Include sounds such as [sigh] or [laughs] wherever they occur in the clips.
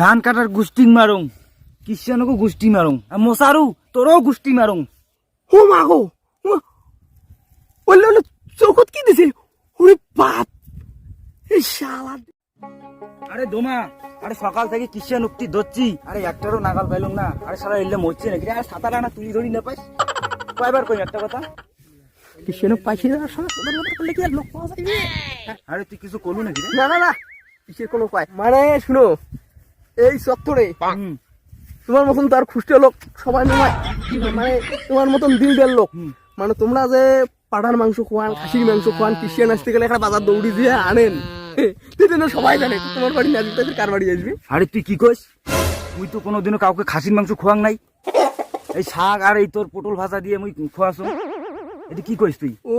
ধান কাটার গুষ্টি মারুং কিষানকো গুষ্টি মারুং আর মশারু তোরও গুষ্টি মারুং ও মা গো ওলে চোখত কি দিছে ওরে বাপ এই শালা। আরে দোমা আরে সকাল থেকে কিষান উক্তি ধরছি। আরে একটারও নাগাল পাইলাম না। আরে সারা এলে মরছে নাকি আরে সাঁতার আনা তুই ধরি না পাইস। কয়বার কই একটা কথা? কিসেন পাইছি না শালা তোদের মতো করলে কি আর লোক পাওয়া যাবে আরে তুই কিছু করলু নাকি না না না কিসের কোনো উপায়। মানে শুনো এই চত্বরে। তোমার মতন তো আর খুশটে লোক সবাই মানে তোমার মতন দিল দেড় লোক মানে তোমরা যে পাড়ার মাংস খোয়ান খাসির মাংস খোয়ান ক্রিশ্চিয়ান আসতে গেলে একটা বাজার দৌড়ি দিয়ে আনেন। [laughs] সবাই জানে তোমার বাড়ি না দিতে কার বাড়ি আসবে? আরে তুই কি কইস? তুই তো কোনোদিনও কাউকে খাসির মাংস খোয়াং নাই। এই শাক আর এই তোর পটল ভাজা দিয়ে মুই খোয়াছো। এটা কি কইস তুই? ও!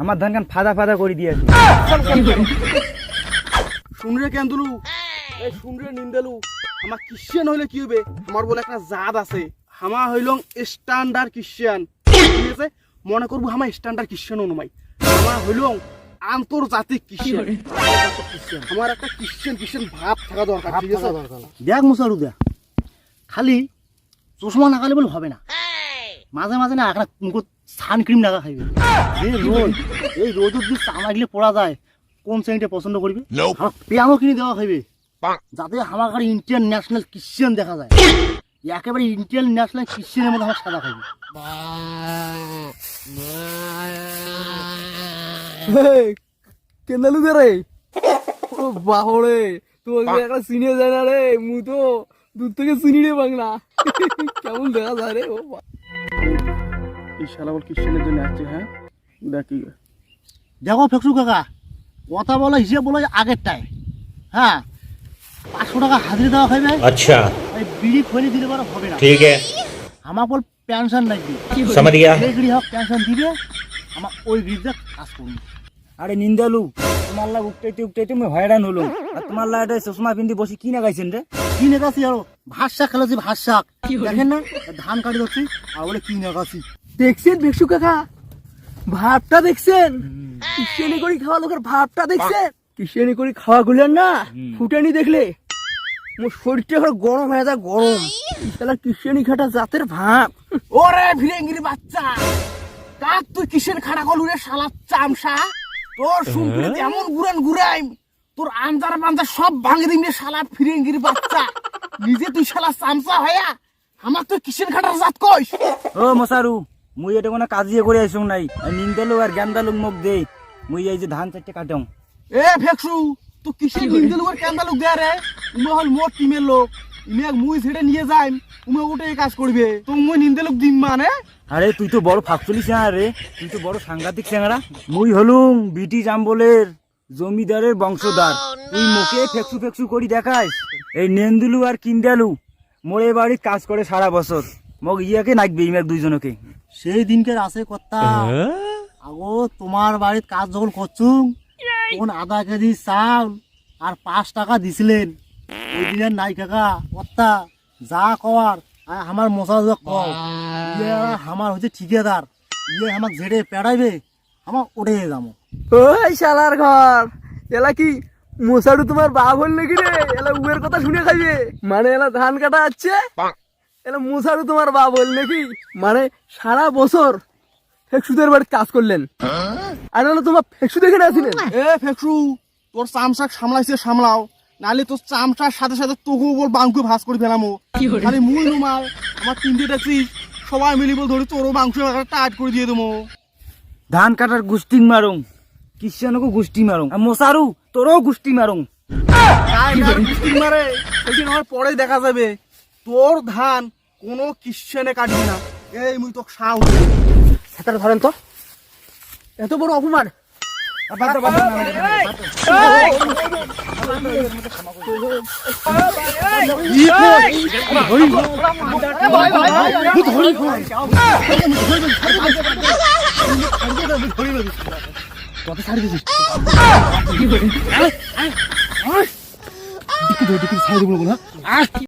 আমার ধান কান ফাদা ফাদা করে দিয়ে আসি শুনরে কেন দিলু? এই শুনরে নিন্দালু। আমার ক্রিশ্চিয়ান হইলে কি হবে? আমার বলে একটা জাত আছে। হামা হইলং স্ট্যান্ডার্ড ক্রিশ্চিয়ান ঠিক আছে? মনে করব আমার স্ট্যান্ডার্ড ক্রিশ্চিয়ান অনুমাই আমার হইলং আন্তর্জাতিক ক্রিশ্চিয়ান আমার একটা ক্রিশ্চিয়ান ক্রিশ্চিয়ান ভাব থাকা দরকার ঠিক আছে? দেখ মুসারু দেখ। খালি চশমা লাগালে বলে হবে না। মাঝে মাঝে না একটা মুখত সানক্রিম লাগা খাইবে। যে রোদ এই রোদ যদি গিলে পড়া যায়। কোন শ্রেণীটা পছন্দ করবে? পেয়ানো কিনে দেওয়া খাইবে। যাতে আমার কাছে ইন্টারন্যাশনাল ক্রিশ্চিয়ান দেখা যায়। একেবারে ইন্টারন্যাশনাল ক্রিশ্চিয়ানের মধ্যে আমার সাদা খাইবে। কেন্দালু রে? ও বাহরে তোমাকে একটা চিনে যায় না রে মু তো দূর থেকে চিনি রে বাংলা। কেমন দেখা যায় রে ও বা- দেখো। ফেকসু কাকা কথা বলা হিসেব বলো আগেরটায়। হ্যাঁ পাঁচশো টাকা হাজিরি দেওয়া হবে আচ্ছা। বিড়ি ফেলে দিলে বড় হবে না। ঠিক আছে আমার বল পেনশন লাগবে। সমঝ হোক পেনশন দিবে আমার ওই গড়িটা কাজ করুন। আরে নিন্দালু তোমার লাগ উঠতেইতে উঠতেইতে মুই হয়রান হলো। আর তোমার লাগে চশমা পিন্দি বসে কি না গাইছেন রে? কি না গাছি আরও? ভাত শাক খেলাছি ভাত শাক। দেখেন না ধান কাটি ধরছি আর বলে কি না গাছি দেখছেন ভিক্ষু কাকা? ভাবটা দেখছেন? ক্রিশ্চিয়ানি করে খাওয়া লোকের ভাবটা দেখছেন? ক্রিশ্চিয়ানি করে খাওয়া গুলেন না? ফুটানি দেখলে? মোর শরীরটা এখন গরম হয়ে যায় গরম। শালা ক্রিশ্চিয়ানি খাটা জাতের ভাব ওরে ভিরেঙ্গির বাচ্চা! কাক তুই কিসের খাড়া কলু রে শালা চামসা? তোর শুনপিলে এমন গুরান গুরাইম তোর আঞ্জার মাঞ্জার সব ভাঙে শালা ফিরেঙ্গির বাচ্চা। নিজে তুই শালা চামসা হয়া আমার তো কিসের খাটার জাত কইস? ও মশারু মুই এটা কোনো কাজিয়ে করে আইসুং নাই। আর নিন্দালু আর জ্ঞানদালু মোক দে মুই এই যে ধান চারটে কাটং এ ফেকসু তুই কিসের নিন্দে লোকের কেন্দা লোক দেয়া রে? উমে হল মোর টিমের লোক। উমে এক মুই ছেড়ে নিয়ে যাইম উমে ওটে এই কাজ করবে। তো মুই নিন্দে লোক দিম মানে? আরে তুই তো বড় ফাঁকচলি চেঙা রে। তুই তো বড় সাংঘাতিক চেঙারা মুই হলুম ব্রিটিশ আমবলের জমিদারের বংশধর। তুই মোকে ফেকসু ফেকসু করি দেখাস। এই নেন্দুলু আর কিন্দালু মোরে বাড়ির কাজ করে সারা বছর। মোক ইয়াকে নাকবে ইমেক দুইজনকে। সেই দিনকার আছে কথা আগো তোমার বাড়ির কাজ যখন করছুম তখন আধা কেজি চাল আর পাঁচ টাকা দিছিলেন। ওই দিনের নাই কাকা কর্তা যা আর আমার মশা যা কও ইয়ে আমার হচ্ছে ঠিকাদার। ইয়ে আমাকে ঝেড়ে পেড়াইবে আমার ওঠে যাব ওই শালার ঘর এলা কি মশাড়ু তোমার বাপ হল নাকি রে? এলা উয়ের কথা শুনে খাইবে। মানে এলা ধান কাটা আছে? এলা মশাড়ু তোমার বাপ হল নাকি? মানে সারা বছর ফেকসুদের বাড়িতে কাজ করলেন। আর নাহলে তোমার ফেকসু দেখে আসিলেন এ ফেকসু তোর চামচাক সামলাইছে সামলাও। নালে তোর চামচার সাথে সাথে তোকেও বল বাঙ্কু ভাস করে ফেলামো। খালি মুই নুমার আমার তিনটে দেখছিস সবাই মিলিব ধরে তোরও মাংস টাইট করে দিয়ে দেবো। ধান কাটার গুষ্টি মারুং কিষানকো গুষ্টি মারুং আর মশারু তোরও গুষ্টি মারুং। মারে সেদিন আমার পরে দেখা যাবে। তোর ধান কোনো কিশ্চেনে কাটবি না এই মুই তো সাউ ধরেন তো এত বড় অপমান ছাড়ি